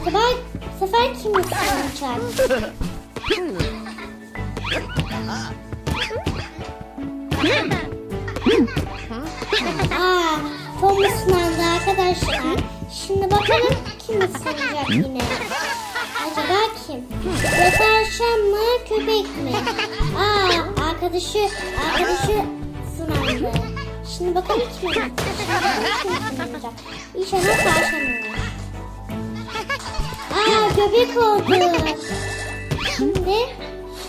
Acaba bu sefer kim ısınacak? Aa, Tom ıslandı arkadaşlar. Şimdi bakalım kim ısınacak yine. Acaba kim? Tavşan mı köpek mi? Aa arkadaşı arkadaşı ısınandı. Şimdi bakalım kim ısınacak? İnşallah olur. Aa köpek oldu. Şimdi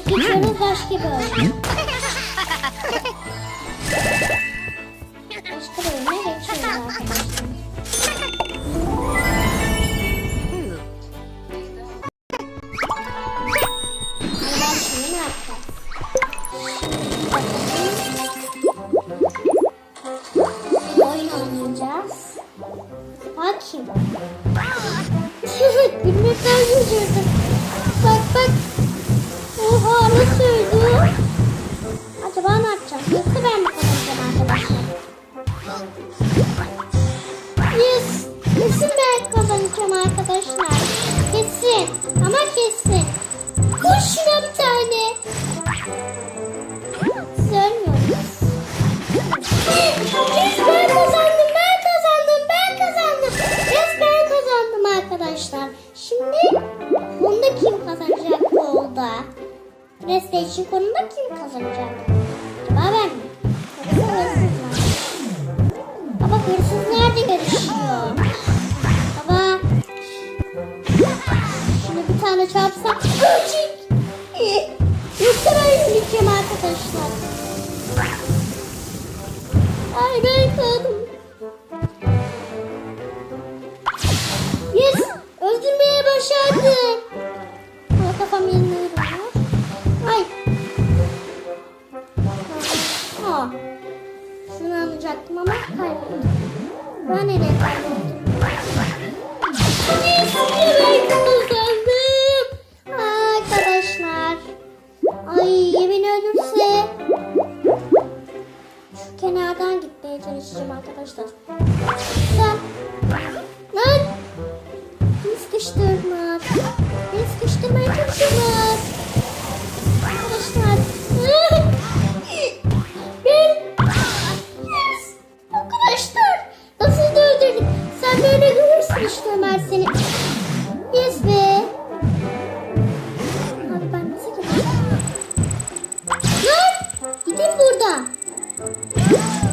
geçiyoruz başka bir oyuna. Bakayım. Gülmekten güldürdüm. Bak bak. Oha nasıl öldü? Acaba ne yapacağım? Yoksa ben mi kazanacağım arkadaşlar? Yes. Kesin ben kazanacağım arkadaşlar. Kesin. Ama kesin. Kim kazanacak bu oldu? PlayStation konumda kim kazanacak? Acaba ben mi? Baba hırsız nerede görüşüyor? Baba. Şunu bir tane çarpsam. Ölecek. Yoksa ben öleceğim arkadaşlar. Ay ben kaldım. Kayboldum. Ben nereye kayboldum? Yes, ben kazandım. Arkadaşlar. Ay yemin ölürse. Şu kenardan gitmeye çalışacağım arkadaşlar. Sen.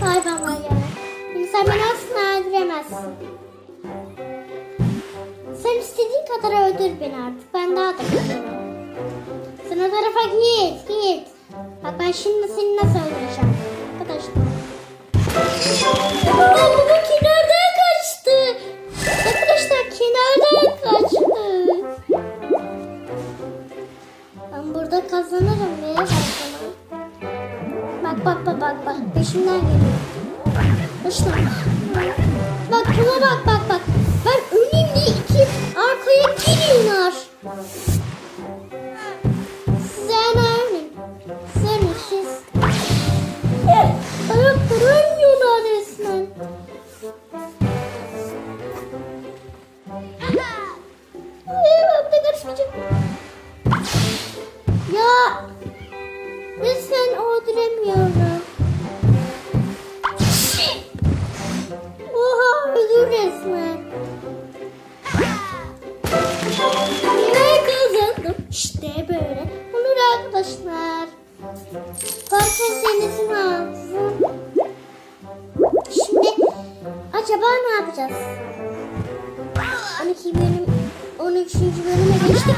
Hayvanlar ya. Beni sen beni asla öldüremezsin. Sen istediğin kadar öldür beni artık. Ben daha da gidiyorum. Sen tarafa git, git. Bak ben şimdi seni nasıl öldüreceğim. Arkadaşlar. Bak bak bak peşimden geliyor. Başla. Bak buna bak bak bak. Ben öleyim diye iki arkaya geliyorlar. Sen ölün. Sen siz. Ayakları ölmüyorlar resmen. Ay, ben de kaçmayacağım. Ya resmen öldüremiyorum. Resmen. Yine kazandım. İşte böyle. Olur arkadaşlar. Parkur senesi lazım. Şimdi acaba ne yapacağız? 12 bölüm 13. bölüme geçtik.